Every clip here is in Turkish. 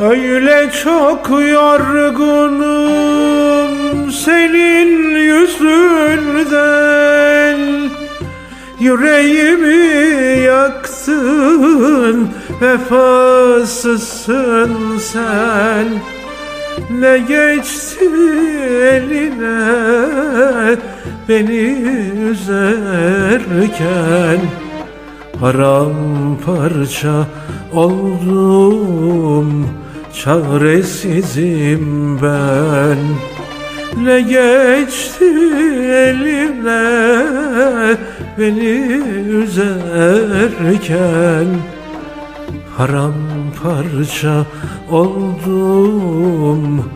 Öyle çok yorgunum senin yüzünden. Yüreğimi yaktın vefasızsın sen. Ne geçti eline beni üzerken? Paramparça oldum Çaresizim ben. Ne geçti eline Beni üzerken? Paramparça oldum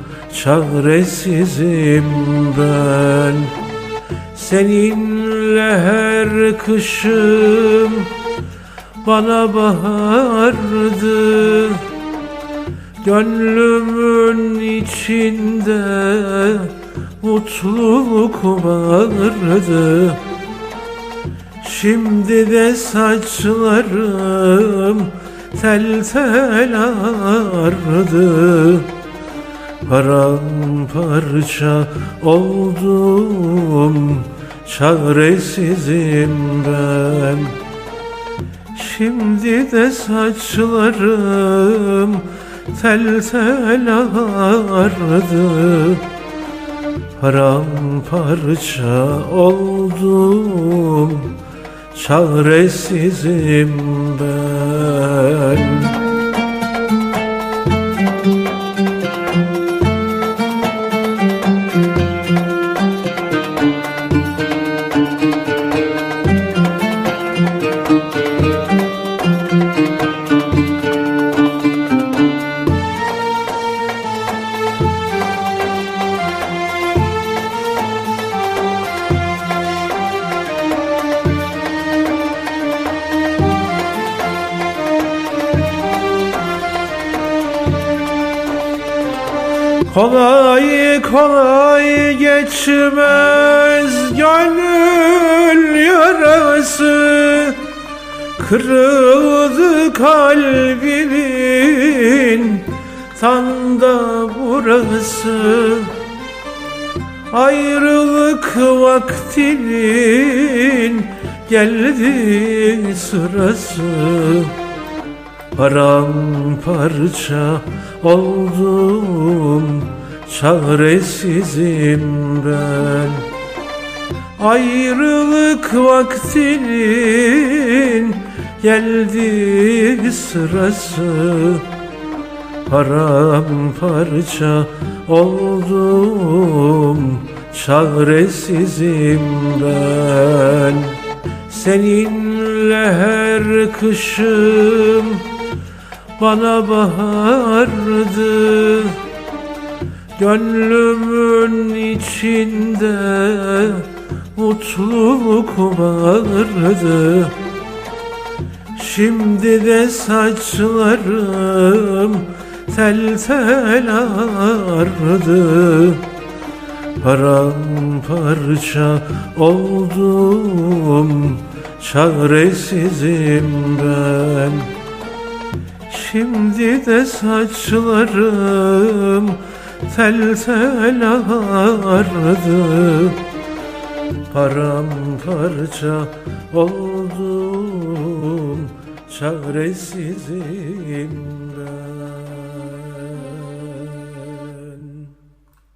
Çaresizim ben. Seninle her kışım bana bahardı Gönlümün içinde mutluluk vardı. Şimdi de saçlarım tel tel ağardı. Paramparça oldum Çaresizim ben. Şimdi de saçlarım tel ağardı Paramparça oldum. Çaresizim ben Kolay kolay geçmez gönül yarası. Kırıldı kalbimin tam da burası. Ayrılık vaktinin geldi sırası Paramparça oldum Çaresizim ben. Ayrılık vaktinin geldi sırası Paramparça oldum Çaresizim ben. Seninle her kışım bana bahardı. Gönlümün içinde mutluluk vardı. Şimdi de saçlarım tel tel ağardı. Paramparça oldum Çaresizim ben Şimdi de saçlarım tel tel ağardı. Paramparça oldum Çaresizim